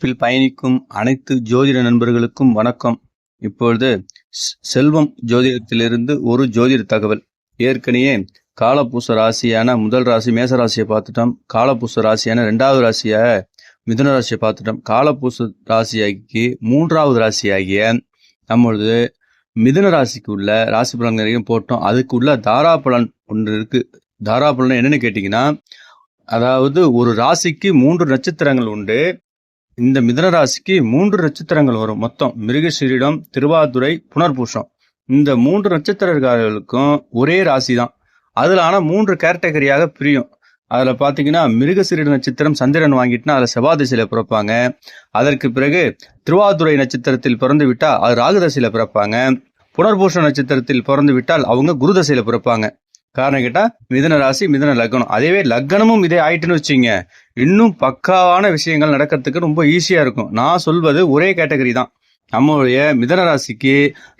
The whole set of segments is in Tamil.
நட்பில் பயணிக்கும் அனைத்து ஜோதிட நண்பர்களுக்கும் வணக்கம். இப்பொழுது செல்வம் ஜோதிடத்திலிருந்து ஒரு ஜோதிட தகவல். ஏற்கனவே காலபூச ராசியான முதல் ராசி மேச ராசியை பார்த்துட்டோம். காலபூச ராசியான ரெண்டாவது ராசியாக மிதுன ராசியை பார்த்துட்டோம். காலபூச ராசியாகி மூன்றாவது ராசியாகிய நம்மளது மிதுன ராசிக்கு உள்ள ராசி பலன்களையும் போட்டோம். அதுக்கு உள்ள தாராபலன் ஒன்று இருக்கு. தாராபலன் என்னன்னு கேட்டிங்கன்னா அதாவது ஒரு ராசிக்கு மூன்று நட்சத்திரங்கள் உண்டு. இந்த மிதன ராசிக்கு மூன்று நட்சத்திரங்கள் வரும். மொத்தம் மிருகசீரிடம் திருவாதுரை புனர்பூஷம் இந்த மூன்று நட்சத்திரக்காரர்களுக்கும் ஒரே ராசி தான் அதில் ஆனால் மூன்று கேட்டகரியாக பிரியும். அதில் பார்த்தீங்கன்னா மிருகசீரிட நட்சத்திரம் சந்திரன் வாங்கிட்டுனா அதில் செவ்வாதசையில் பிறப்பாங்க. அதற்கு பிறகு திருவாதுரை நட்சத்திரத்தில் பிறந்து விட்டால் அது ராகுதசையில் பிறப்பாங்க. புனர்பூஷ நட்சத்திரத்தில் பிறந்து விட்டால் அவங்க குருதசையில் பிறப்பாங்க. காரணம் கேட்டால் மிதன ராசி மிதன லக்னம். அதேவே லக்னமும் இதே ஆயிட்டுன்னு வச்சுங்க இன்னும் பக்காவான விஷயங்கள் நடக்கிறதுக்கு ரொம்ப ஈஸியாக இருக்கும். நான் சொல்வது ஒரே கேட்டகரி தான். நம்மளுடைய மிதன ராசிக்கு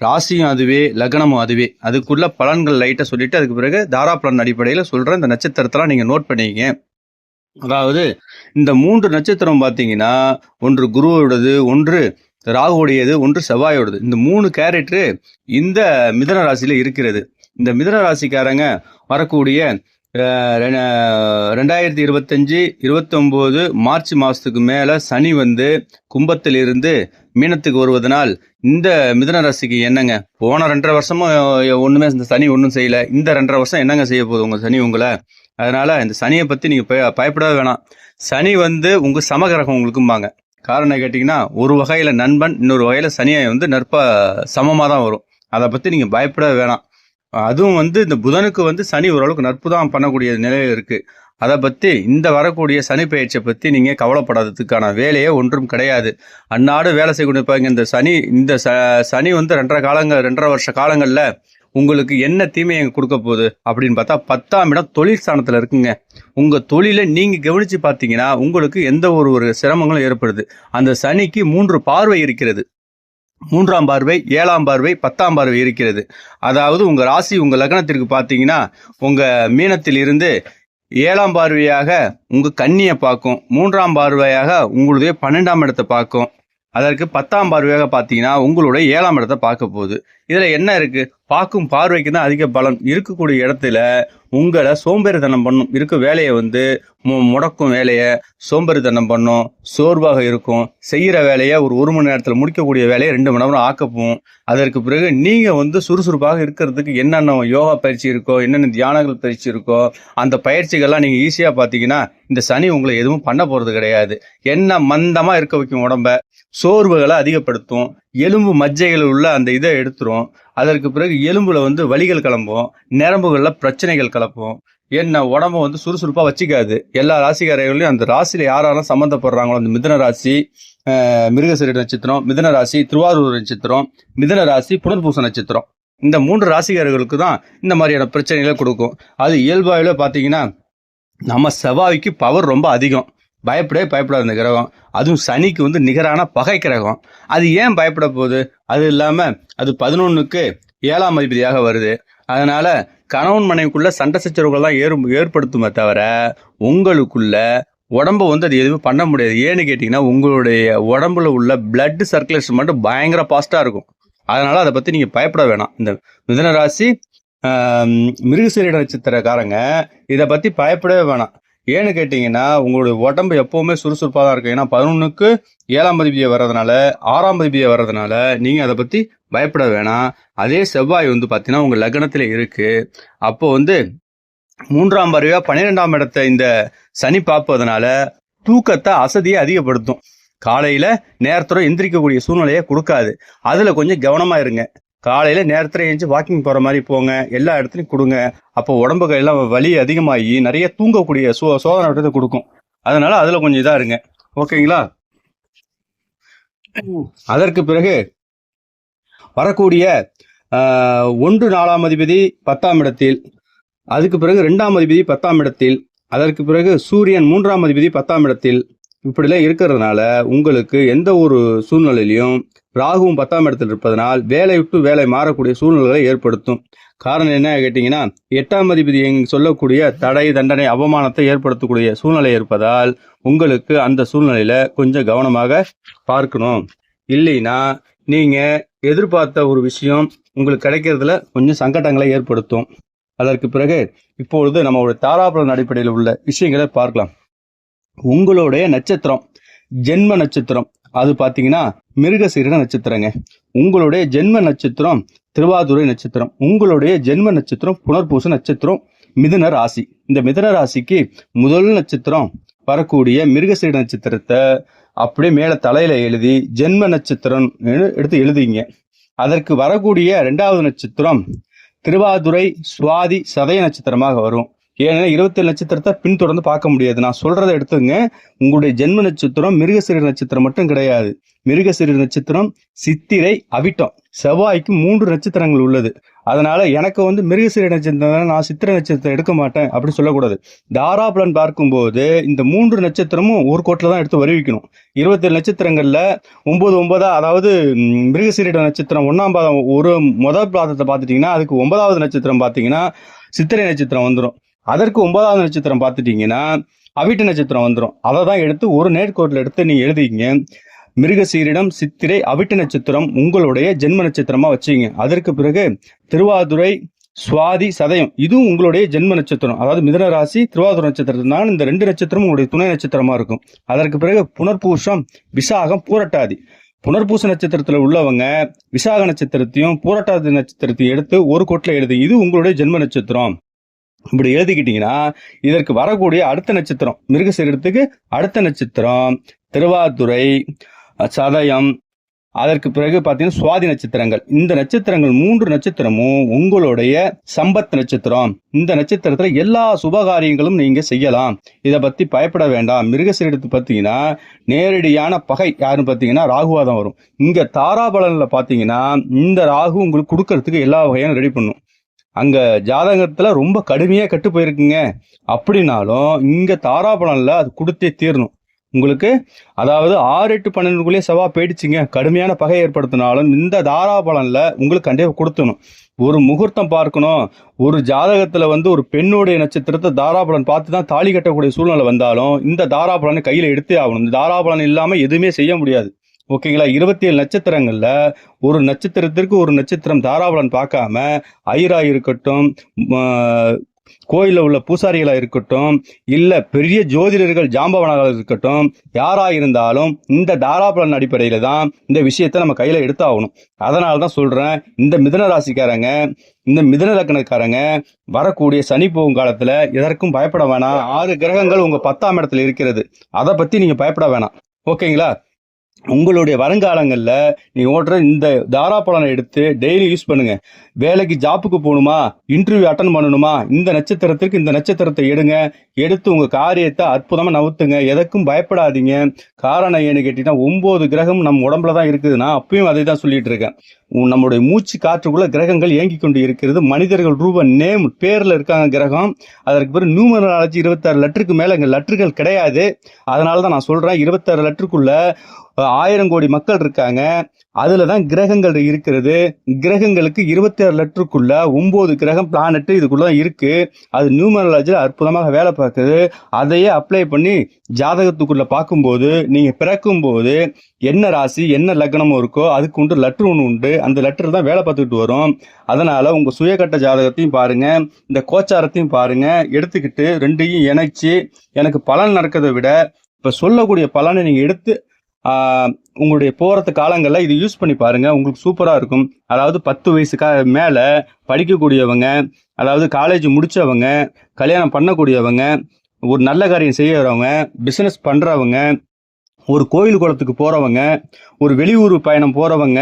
ராசியும் அதுவே லக்னமும் அதுவே. அதுக்குள்ள பலன்கள் லைட்டாக சொல்லிட்டு அதுக்கு பிறகு தாரா பலன் அடிப்படையில் சொல்கிற இந்த நட்சத்திரத்தெல்லாம் நீங்கள் நோட் பண்ணிக்கங்க. அதாவது இந்த மூன்று நட்சத்திரம் பார்த்தீங்கன்னா ஒன்று குருவோடது ஒன்று ராகுவுடையது ஒன்று செவ்வாயோடது. இந்த மூணு கேரக்டரு இந்த மிதன ராசியில் இருக்கிறது. இந்த மிதன ராசிக்காரங்க வரக்கூடிய ரெண்டாயிரத்தி இருபத்தஞ்சி இருபத்தொம்போது மார்ச் மாதத்துக்கு மேலே சனி வந்து கும்பத்திலிருந்து மீனத்துக்கு வருவதனால் இந்த மிதன ராசிக்கு என்னங்க? போன ரெண்டரை வருஷமும் ஒன்றுமே இந்த சனி ஒன்றும் செய்யலை. இந்த ரெண்டரை வருஷம் என்னங்க செய்ய போகுது உங்கள் சனி உங்களை? அதனால் இந்த சனியை பற்றி நீங்கள் பய பயப்படவே வேணாம். சனி வந்து உங்கள் சமகிரகம் உங்களுக்கும்பாங்க. காரணம் கேட்டிங்கன்னா ஒரு வகையில் நண்பன் இன்னொரு வகையில் சனியை வந்து நற்ப சமமாக தான் வரும். அதை பற்றி நீங்கள் பயப்படவே வேணாம். அதுவும் வந்து இந்த புதனுக்கு வந்து சனி ஓரளவுக்கு நட்பு தான் பண்ணக்கூடிய நிலையில் இருக்குது அதை பற்றி இந்த வரக்கூடிய சனி பயிற்சியை பற்றி நீங்கள் கவலைப்படாததுக்கான வேலையே ஒன்றும் கிடையாது. அன்னாடு வேலை செய்யக்கூடிய இந்த சனி இந்த ச சனி வந்து ரெண்டரை காலங்கள் ரெண்டரை வருஷ காலங்களில் உங்களுக்கு என்ன தீமையை கொடுக்க போகுது அப்படின்னு பார்த்தா பத்தாம் இடம் தொழில் ஸ்தானத்தில் இருக்குங்க. உங்கள் தொழிலை நீங்கள் கவனித்து பார்த்தீங்கன்னா உங்களுக்கு எந்த ஒரு ஒரு சிரமங்களும் ஏற்படுது. அந்த சனிக்கு மூன்று பார்வை இருக்கிறது. மூன்றாம் பார்வை ஏழாம் பார்வை பத்தாம் பார்வை இருக்கிறது. அதாவது உங்கள் ராசி உங்கள் லக்னத்திற்கு பார்த்தீங்கன்னா உங்கள் மீனத்தில் இருந்து ஏழாம் பார்வையாக உங்கள் கன்னியை பார்க்கும். மூன்றாம் பார்வையாக உங்களுடைய பன்னெண்டாம் இடத்தை பார்க்கும். அதற்கு பத்தாம் பார்வையாக பார்த்தீங்கன்னா உங்களுடைய ஏழாம் இடத்தை பார்க்க போகுது. இதில் என்ன இருக்கு? பார்க்கும் பார்வைக்கு தான் அதிக பலம் இருக்கக்கூடிய இடத்துல உங்களை சோம்பேறித்தனம் பண்ணும். இருக்க வேலையை வந்து மு- முடக்கும் வேலையை சோம்பேறித்தனம் பண்ணும். சோர்வாக இருக்கும். செய்கிற வேலையை ஒரு ஒரு மணி நேரத்தில் முடிக்கக்கூடிய வேலையை ரெண்டு மணி நேரம் ஆக்கப்போம் அதற்கு பிறகு நீங்கள் வந்து சுறுசுறுப்பாக இருக்கிறதுக்கு என்னென்ன யோகா பயிற்சி இருக்கோ என்னென்ன தியானங்கள் பயிற்சி இருக்கோ அந்த பயிற்சிகள்லாம் நீங்கள் ஈஸியாக பார்த்தீங்கன்னா இந்த சனி உங்களை எதுவும் பண்ண போகிறது கிடையாது. என்ன மந்தமாக இருக்க வைக்கும் உடம்ப சோர்வுகளை அதிகப்படுத்தும். எலும்பு மஜ்ஜைகள் உள்ள அந்த இதை எடுத்துரும். அதற்கு பிறகு எலும்புல வந்து வலிகள் கிளம்பும். நரம்புகளில் பிரச்சனைகள் கிளப்பும். என்ன உடம்ப வந்து சுறுசுறுப்பாக வச்சுக்காது. எல்லா ராசிக்காரர்களையும் அந்த ராசியில் யாரெல்லாம் சம்மந்தப்படுறாங்களோ அந்த மிதன ராசி அஹ், நட்சத்திரம் மிதன ராசி திருவாரூர் நட்சத்திரம் மிதன ராசி புனர்பூச நட்சத்திரம். இந்த மூன்று ராசிக்காரர்களுக்கு தான் இந்த மாதிரியான பிரச்சனைகளை கொடுக்கும். அது இயல்பாயில் பார்த்தீங்கன்னா நம்ம செவ்வாய்க்கு பவர் ரொம்ப அதிகம். பயப்படவே பயப்படாத அந்த கிரகம். அதுவும் சனிக்கு வந்து நிகரான பகை கிரகம். அது ஏன் பயப்பட போகுது? அது இல்லாமல் அது பதினொன்றுக்கு ஏழாம் அதிபதியாக வருது. அதனால் கணவன் மனைவிக்குள்ள சண்டை சச்சரவுகள்லாம் ஏறு ஏற்படுத்துமே தவிர உங்களுக்குள்ள உடம்ப வந்து அது எதுவும் பண்ண முடியாது. ஏன்னு கேட்டிங்கன்னா உங்களுடைய உடம்புல உள்ள பிளட் சர்க்குலேஷன் மட்டும் பயங்கர ஃபாஸ்ட்டாக இருக்கும். அதனால் அதை பற்றி நீங்கள் பயப்பட வேணாம். இந்த மிதன ராசி மிருகசீரிட நட்சத்திரக்காரங்க இதை பற்றி பயப்படவே வேணாம். ஏன்னு கேட்டிங்கன்னா உங்களுடைய உடம்பு எப்போவுமே சுறுசுறுப்பாக தான் இருக்கும். ஏன்னா பதினொன்றுக்கு ஏழாம் அதிபதியை வர்றதுனால ஆறாம் அதிபதியை வர்றதுனால நீங்கள் அதை பற்றி பயப்பட வேணாம். அதே செவ்வாய் வந்து பார்த்தீங்கன்னா உங்கள் லக்னத்தில் இருக்குது அப்போது வந்து மூன்றாம் பருவியாக பன்னிரெண்டாம் இடத்த இந்த சனி பார்ப்பதனால தூக்கத்தை அசதியை அதிகப்படுத்தும். காலையில் நேரத்தோட எந்திரிக்கக்கூடிய சூழ்நிலையை கொடுக்காது. அதில் கொஞ்சம் கவனமாக இருங்க. காலையில் நேரத்தில் எழுந்து வாக்கிங் போகிற மாதிரி போங்க எல்லா இடத்துலையும் கொடுங்க. அப்போ உடம்புக்கு எல்லாம் வலி அதிகமாகி நிறைய தூங்கக்கூடிய சோ சோதனை விட்டத்தை கொடுக்கும். அதனால அதில் கொஞ்சம் இதாக இருங்க. ஓகேங்களா? அதற்கு பிறகு வரக்கூடிய ஆஹ், ஒன்று நாலாம் அதிபதி பத்தாம் இடத்தில் அதுக்கு பிறகு ரெண்டாம் அதிபதி பத்தாம் இடத்தில் அதற்கு பிறகு சூரியன் மூன்றாம் அதிபதி பத்தாம் இடத்தில் இப்படிலாம் இருக்கிறதுனால உங்களுக்கு எந்த ஒரு சூழ்நிலையிலையும் ராகுவும் பத்தாம் இடத்தில் இருப்பதனால் வேலை விட்டு வேலை மாறக்கூடிய சூழ்நிலைகளை ஏற்படுத்தும். காரணம் என்ன கேட்டிங்கன்னா எட்டாம் அதிபதி சொல்லக்கூடிய தடை தண்டனை அவமானத்தை ஏற்படுத்தக்கூடிய சூழ்நிலை இருப்பதால் உங்களுக்கு அந்த சூழ்நிலையில கொஞ்சம் கவனமாக பார்க்கணும். இல்லைன்னா நீங்க எதிர்பார்த்த ஒரு விஷயம் உங்களுக்கு கிடைக்கிறதுல கொஞ்சம் சங்கடங்களை ஏற்படுத்தும். அதற்கு பிறகு இப்பொழுது நம்மளுடைய தாராபுரம் அடிப்படையில் உள்ள விஷயங்களை பார்க்கலாம். உங்களுடைய நட்சத்திரம் ஜென்ம நட்சத்திரம். அது பார்த்தீங்கன்னா மிருகசீரட நட்சத்திரங்க. உங்களுடைய ஜென்ம நட்சத்திரம் திருவாதுரை நட்சத்திரம். உங்களுடைய ஜென்ம நட்சத்திரம் புனர்பூச நட்சத்திரம் மிதுன ராசி. இந்த மிதுன ராசிக்கு முதல் நட்சத்திரம் வரக்கூடிய மிருகசீட நட்சத்திரத்தை அப்படியே மேலே தலையில எழுதி ஜென்ம நட்சத்திரம் எடுத்து எழுதிங்க அதற்கு வரக்கூடிய ரெண்டாவது நட்சத்திரம் திருவாதுரை சுவாதி சதய நட்சத்திரமாக வரும். ஏன்னா இருபத்தேழு நட்சத்திரத்தை பின்தொடர்ந்து பார்க்க முடியாது. நான் சொல்றதை எடுத்துங்க. உங்களுடைய ஜென்ம நட்சத்திரம் மிருகசீர நட்சத்திரம் மட்டும் கிடையாது. மிருகசீர நட்சத்திரம் சித்திரை அவிட்டம். செவ்வாய்க்கு மூன்று நட்சத்திரங்கள் உள்ளது. அதனால எனக்கு வந்து மிருகசீர நட்சத்திரம் நான் சித்திரை நட்சத்திரம் எடுக்க மாட்டேன் அப்படின்னு சொல்லக்கூடாது. தாராபலன் பார்க்கும்போது இந்த மூன்று நட்சத்திரமும் ஒரு கோட்டில் தான் எடுத்து வருவிக்கணும். இருபத்தேழு நட்சத்திரங்களில் ஒன்பது ஒன்பதா அதாவது ம், மிருகசீரிட நட்சத்திரம் ஒன்றாம் பாதம் ஒரு முதல் பாதத்தை பார்த்துட்டீங்கன்னா அதுக்கு ஒன்பதாவது நட்சத்திரம் பார்த்தீங்கன்னா சித்திரை நட்சத்திரம் வந்துடும் அதற்கு ஒன்பதாவது நட்சத்திரம் பார்த்துட்டீங்கன்னா அவிட்ட நட்சத்திரம் வந்துடும் அதை தான் எடுத்து ஒரு நேர்கோட்டில் எடுத்து நீங்கள் எழுதிங்க மிருகசீரிடம் சித்திரை அவிட்ட நட்சத்திரம் உங்களுடைய ஜென்ம நட்சத்திரமாக வச்சுங்க அதற்கு பிறகு திருவாதுரை சுவாதி சதயம் இதுவும் உங்களுடைய ஜென்ம நட்சத்திரம். அதாவது மிதன ராசி நட்சத்திரம் தான் இந்த ரெண்டு நட்சத்திரமும் உங்களுடைய துணை நட்சத்திரமா இருக்கும். அதற்கு பிறகு புனர்பூஷம் விசாகம் பூரட்டாதி. புனர்பூச நட்சத்திரத்தில் உள்ளவங்க விசாக நட்சத்திரத்தையும் பூரட்டாதி நட்சத்திரத்தையும் எடுத்து ஒரு கோட்டில் எழுது. இது உங்களுடைய ஜென்ம நட்சத்திரம். இப்படி எழுதிக்கிட்டீங்கன்னா இதற்கு வரக்கூடிய அடுத்த நட்சத்திரம் மிருகசீரத்துக்கு அடுத்த நட்சத்திரம் திருவாதுரை சதயம் அதற்கு பிறகு பார்த்தீங்கன்னா சுவாதி நட்சத்திரங்கள். இந்த நட்சத்திரங்கள் மூன்று நட்சத்திரமும் உங்களுடைய சம்பத் நட்சத்திரம். இந்த நட்சத்திரத்துல எல்லா சுபகாரியங்களும் நீங்க செய்யலாம். இதை பத்தி பயப்பட வேண்டாம். மிருகசீரத்து பார்த்தீங்கன்னா நேரடியான பகை. யாருன்னு பார்த்தீங்கன்னா ராகுவாதம் வரும். இங்க தாராபலன்ல பார்த்தீங்கன்னா இந்த ராகு உங்களுக்கு கொடுக்கறதுக்கு எல்லா வகையான ரெடி பண்ணும். அங்க ஜாதகத்துல ரொம்ப கடுமையா கட்டு போயிருக்குங்க. அப்படின்னாலும் இங்க தாராபலன்ல அது கொடுத்தே தீரணும். உங்களுக்கு அதாவது ஆறு எட்டு பன்னெண்டுக்குள்ளேயே செவ்வா போயிடுச்சுங்க. கடுமையான பகை ஏற்படுத்தினாலும் இந்த தாராபலன்ல உங்களுக்கு கண்டிப்பா கொடுத்தணும். ஒரு முகூர்த்தம் பார்க்கணும். ஒரு ஜாதகத்துல வந்து ஒரு பெண்ணுடைய நட்சத்திரத்தை தாராபலன் பார்த்து தான் தாலி கட்டக்கூடிய சூழ்நிலை வந்தாலும் இந்த தாராபலனை கையில எடுத்தே ஆகணும். இந்த தாராபலன் இல்லாம எதுவுமே செய்ய முடியாது. ஓகேங்களா? இருபத்தி ஏழு நட்சத்திரங்களில் ஒரு நட்சத்திரத்திற்கு ஒரு நட்சத்திரம் தாராபலன் பார்க்காம ஐரா இருக்கட்டும் கோயிலில் உள்ள பூசாரிகளாக இருக்கட்டும் இல்லை பெரிய ஜோதிடர்கள் ஜாம்பவனாக இருக்கட்டும் யாராக இருந்தாலும் இந்த தாராபலன் அடிப்படையில் தான் இந்த விஷயத்தை நம்ம கையில் எடுத்தாகணும். அதனால தான் சொல்கிறேன் இந்த மிதன ராசிக்காரங்க இந்த மிதன லக்கணக்காரங்க வரக்கூடிய சனி போகும் காலத்தில் எதற்கும் பயப்பட வேணாம். ஆறு கிரகங்கள் உங்கள் பத்தாம் இடத்துல இருக்கிறது. அதை பற்றி நீங்கள் பயப்பட வேணாம். ஓகேங்களா? உங்களுடைய வருங்காலங்களில் நீங்கள் ஓட்டுற இந்த தாராப்பழனை எடுத்து டெய்லி யூஸ் பண்ணுங்க. வேலைக்கு ஜாப்புக்கு போகணுமா? இன்டர்வியூ அட்டன் பண்ணணுமா? இந்த நட்சத்திரத்திற்கு இந்த நட்சத்திரத்தை எடுங்க. எடுத்து உங்கள் காரியத்தை அற்புதமாக நவுத்துங்க. எதற்கும் பயப்படாதீங்க. காரணம் ஏன்னு கேட்டீங்கன்னா ஒம்பது கிரகம் நம்ம உடம்புல தான் இருக்குதுன்னா அப்பயும் அதை தான் சொல்லிட்டு இருக்கேன். நம்முடைய மூச்சு காற்றுக்குள்ள கிரகங்கள் இயங்கி கொண்டு இருக்கிறது. மனிதர்கள் ரூப நேம் பேர்ல இருக்காங்க கிரகம். அதற்கு பிறகு நியூமராலஜி இருபத்தாறு லெட்டருக்கு மேல இங்க லெட்டர்கள் கிடையாது. அதனால தான் நான் சொல்றேன் இருபத்தாறு லெட்டருக்குள்ள அஹ், ஆயிரம் கோடி மக்கள் இருக்காங்க. அதுல தான் கிரகங்கள் இருக்கிறது. கிரகங்களுக்கு இருபத்தி ஆறு லெட்டருக்குள்ள ஒன்பது கிரகம் பிளானட் இதுக்குள்ள தான் இருக்கு. அது நியூமராலஜியில் அற்புதமாக வேலை பார்க்குது. அதையே அப்ளை பண்ணி ஜாதகத்துக்குள்ள பார்க்கும்போது நீங்க பிறக்கும் போது என்ன ராசி என்ன லக்னமோ இருக்கோ அதுக்கு உண்டு லெட்டர் ஒன்று உண்டு. அந்த லெட்டர் தான் வேலை பார்த்துக்கிட்டு வரும். அதனால உங்க சுயகட்ட ஜாதகத்தையும் பாருங்க. இந்த கோச்சாரத்தையும் பாருங்க. எடுத்துக்கிட்டு ரெண்டையும் இணைச்சு எனக்கு பலன் நடக்கிறதை விட இப்ப சொல்லக்கூடிய பலனை நீங்க எடுத்து உங்களுடைய போறது காலங்களில் இது யூஸ் பண்ணி பாருங்கள் உங்களுக்கு சூப்பராக இருக்கும். அதாவது பத்து வயசுக்கா மேலே படிக்கக்கூடியவங்க அதாவது காலேஜ் முடித்தவங்க கல்யாணம் பண்ணக்கூடியவங்க ஒரு நல்ல காரியம் செய்யறவங்க பிஸ்னஸ் பண்ணுறவங்க ஒரு கோயில் குளத்துக்கு போகிறவங்க ஒரு வெளியூர் பயணம் போகிறவங்க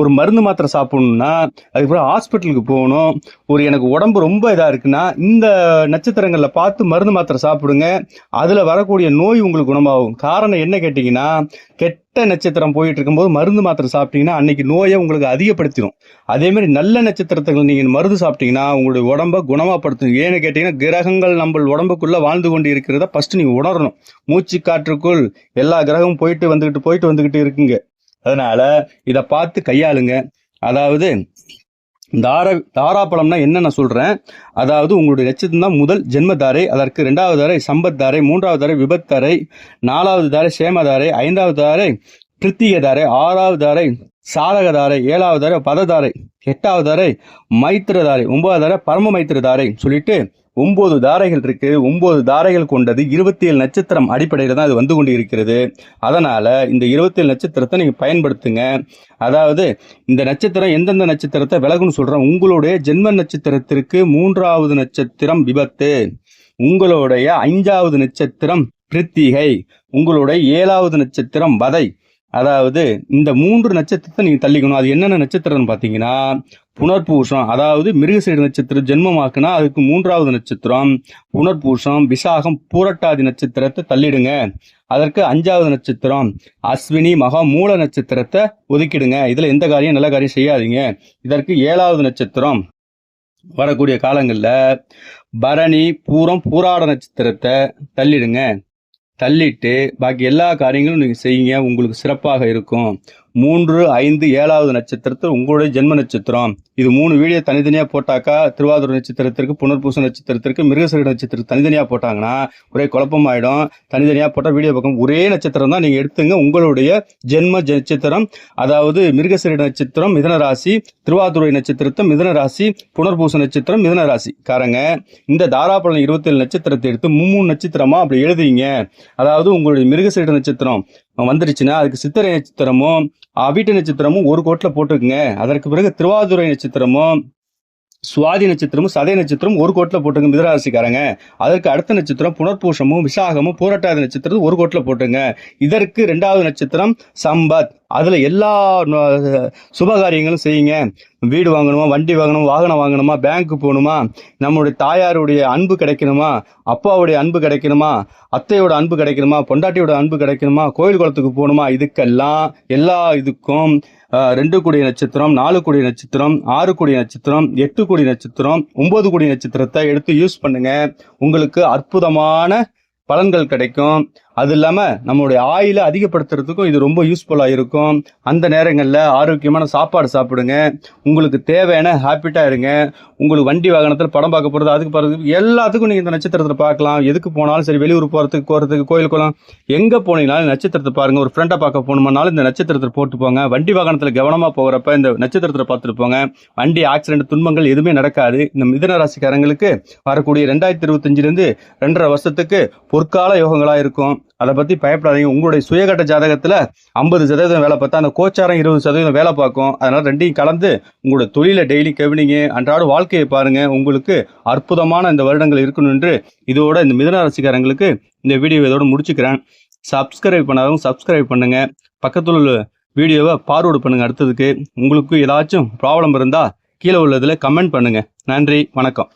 ஒரு மருந்து மாத்திரை சாப்பிடணும்னா அதுக்கப்புறம் ஹாஸ்பிட்டலுக்கு போகணும் ஒரு எனக்கு உடம்பு ரொம்ப இதாக இருக்குன்னா இந்த நட்சத்திரங்களில் பார்த்து மருந்து மாத்திரை சாப்பிடுங்க. அதில் வரக்கூடிய நோய் உங்களுக்கு குணமாகும். காரணம் என்ன கேட்டீங்கன்னா கெட்ட நட்சத்திரம் போயிட்டு இருக்கும்போது மருந்து மாத்திரை சாப்பிட்டீங்கன்னா அன்னைக்கு நோயை உங்களுக்கு அதிகப்படுத்திடும். அதே மாதிரி நல்ல நட்சத்திரத்துக்கு நீங்க மருந்து சாப்பிட்டீங்கன்னா உங்களுடைய உடம்ப குணமாப்படுத்தும். ஏன்னு கேட்டீங்கன்னா கிரகங்கள் நம்ம உடம்புக்குள்ள வாழ்ந்து கொண்டு இருக்கிறத ஃபர்ஸ்ட் நீங்க உணரணும். மூச்சு காற்றுக்குள் எல்லா கிரகமும் போயிட்டு வந்துகிட்டு போயிட்டு வந்துகிட்டு இருக்குங்க. அதனால இதை பார்த்து கையாளுங்க. அதாவது தார தாராப்பழம்னா என்ன நான் சொல்கிறேன் அதாவது உங்களுடைய நட்சத்திரம் தான் முதல் ஜென்மதாரை அதற்கு ரெண்டாவது தாரை சம்பத் தாரை மூன்றாவது தாரை விபத் தாரை நாலாவது தாரை சேமதாரை ஐந்தாவது தாரை பிரித்திக தாரை ஆறாவது தாரை சாதக தாரை ஏழாவது தாரை பததாரை எட்டாவது தாரை மைத்திரதாரை ஒன்பதாவது தாரை பரம மைத்திரதாரை சொல்லிட்டு ஒம்பது தாரைகள் இருக்கு. ஒம்பது தாரைகள் கொண்டது இருபத்தி ஏழு நட்சத்திரம் அடிப்படையில் தான் அது வந்து கொண்டு இருக்கிறது அதனால் இந்த இருபத்தி ஏழு நட்சத்திரத்தை நீங்கள் பயன்படுத்துங்க. அதாவது இந்த நட்சத்திரம் எந்தெந்த நட்சத்திரத்தை விலகுன்னு சொல்கிறோம் உங்களுடைய ஜென்ம நட்சத்திரத்திற்கு மூன்றாவது நட்சத்திரம் விபத்து. உங்களுடைய ஐந்தாவது நட்சத்திரம் பிரித்திகை. உங்களுடைய ஏழாவது நட்சத்திரம் வதை. அதாவது இந்த மூன்று நட்சத்திரத்தை நீங்கள் தள்ளிக்கணும். அது என்னென்ன நட்சத்திரம்னு பார்த்தீங்கன்னா புனர்பூசம் அதாவது மிருகசீடு நட்சத்திரம் ஜென்மமாக்குனா அதுக்கு மூன்றாவது நட்சத்திரம். புனர்பூசம் விசாகம் பூரட்டாதி நட்சத்திரத்தை தள்ளிடுங்க. அதற்கு அஞ்சாவது நட்சத்திரம் அஸ்வினி மகா மூல நட்சத்திரத்தை ஒதுக்கிடுங்க. இதுல எந்த காரியம் நல்ல காரியம் செய்யாதீங்க. இதற்கு ஏழாவது நட்சத்திரம். வரக்கூடிய காலங்களில் பரணி பூரம் பூராட நட்சத்திரத்தை தள்ளிடுங்க. தள்ளிட்டு பாக்கி எல்லா காரியங்களும் நீங்கள் செய்யுங்க. உங்களுக்கு சிறப்பாக இருக்கும். மூன்று ஐந்து ஏழாவது நட்சத்திரத்தில் உங்களுடைய ஜென்ம நட்சத்திரம். இது மூணு வீடியோ தனித்தனியாக போட்டாக்கா திருவாதிரை நட்சத்திரத்திற்கு புனர்பூச நட்சத்திரத்திற்கு மிருகசீர நட்சத்திரம் தனித்தனியாக போட்டாங்கன்னா ஒரே குழப்பமாயிடும். தனித்தனியாக போட்டால் வீடியோ பக்கம் ஒரே நட்சத்திரம் தான் நீங்கள் எடுத்துங்க. உங்களுடைய ஜென்ம நட்சத்திரம் அதாவது மிருகசீர நட்சத்திரம் மிதன ராசி திருவாதுரை நட்சத்திரத்தை மிதன ராசி புனர்பூச நட்சத்திரம் மிதன ராசி. காரங்க இந்த தாராபலம் இருபத்தேழு நட்சத்திரத்தை எடுத்து மூணு நட்சத்திரமா அப்படி எழுதுறீங்க அதாவது உங்களுடைய மிருகசீட நட்சத்திரம் வந்துருச்சுன்னா அதுக்கு சித்திரை நட்சத்திரமும் அவிட்ட நட்சத்திரமும் ஒரு கோட்டில் போட்டுக்குங்க அதற்கு பிறகு திருவாதுரை நட்சத்திரமும் சுவாதி நட்சத்திரமும் சதய நட்சத்திரம் ஒரு கோட்டில் போட்டுங்க மிதராசிக்காரங்க அதற்கு அடுத்த நட்சத்திரம் புனர்பூஷமும் விசாகமும் பூரட்டாதி நட்சத்திரம் ஒரு கோட்டில் போட்டுங்க. இதற்கு ரெண்டாவது நட்சத்திரம் சம்பத். அதில் எல்லா சுபகாரியங்களும் செய்யுங்க. வீடு வாங்கணுமா வண்டி வாங்கணும் வாகனம் வாங்கணுமா பேங்க்கு போகணுமா நம்மளுடைய தாயாருடைய அன்பு கிடைக்கணுமா அப்பாவுடைய அன்பு கிடைக்கணுமா அத்தையோட அன்பு கிடைக்கணுமா பொண்டாட்டியோட அன்பு கிடைக்கணுமா கோயில் குளத்துக்கு போகணுமா இதுக்கெல்லாம் எல்லா இதுக்கும் ரெண்டு கோடி நட்சத்திரம் நாலு கோடி நட்சத்திரம் ஆறு கோடி நட்சத்திரம் எட்டு கோடி நட்சத்திரம் ஒன்பது கோடி நட்சத்திரத்தை எடுத்து யூஸ் பண்ணுங்க. உங்களுக்கு அற்புதமான பலன்கள் கிடைக்கும். அது இல்லாமல் நம்மளுடைய ஆயிலை அதிகப்படுத்துறதுக்கும் இது ரொம்ப யூஸ்ஃபுல்லாக இருக்கும். அந்த நேரங்களில் ஆரோக்கியமான சாப்பாடு சாப்பிடுங்க. உங்களுக்கு தேவையான ஹாப்பிட்டாக இருங்க. உங்களுக்கு வண்டி வாகனத்தில் படம் பார்க்க போகிறது அதுக்கு போகிறது எல்லாத்துக்கும் நீங்கள் இந்த நட்சத்திரத்தை பார்க்கலாம். எதுக்கு போனாலும் சரி வெளியூர் போகிறதுக்கு போகிறதுக்கு கோயில் குளம் எங்கே போனீங்கனாலும் நட்சத்திரத்தை பாருங்கள் ஒரு ஃப்ரெண்டை பார்க்க போகணுமானாலும் இந்த நட்சத்திரத்தை போட்டு போங்க. வண்டி வாகனத்தில் கவனமாக போகிறப்ப இந்த நட்சத்திரத்தை பார்த்துட்டு போங்க. வண்டி ஆக்சிடென்ட் துன்பங்கள் எதுவுமே நடக்காது. இந்த மிதன ராசிக்காரங்களுக்கு வரக்கூடிய ரெண்டாயிரத்தி இருபத்தஞ்சிலேருந்து ரெண்டரை வருஷத்துக்கு பொற்கால யோகங்களாக இருக்கும். அதை பற்றி பயப்படாதீங்க. உங்களுடைய சுயகட்ட ஜாதகத்தில் ஐம்பது சதவீதம் வேலை பார்த்தா அந்த கோச்சாரம் இருபது சதவீதம் வேலை பார்க்கும். அதனால் ரெண்டையும் கலந்து உங்களோட தொழிலை டெய்லி கவனிங்க. அன்றாட வாழ்க்கையை பாருங்கள் உங்களுக்கு அற்புதமான இந்த வருடங்கள் இருக்கணும் என்று இதோட இந்த மிதன ராசிக்காரங்களுக்கு இந்த வீடியோ இதோட முடிச்சுக்கிறேன். சப்ஸ்கிரைப் பண்ணாதவங்க சப்ஸ்கிரைப் பண்ணுங்க. பக்கத்தில் உள்ள வீடியோவை ஃபார்வர்டு பண்ணுங்கள் அடுத்ததுக்கு. உங்களுக்கு ஏதாச்சும் ப்ராப்ளம் இருந்தால் கீழே உள்ளதில் கமெண்ட் பண்ணுங்கள் நன்றி. வணக்கம்.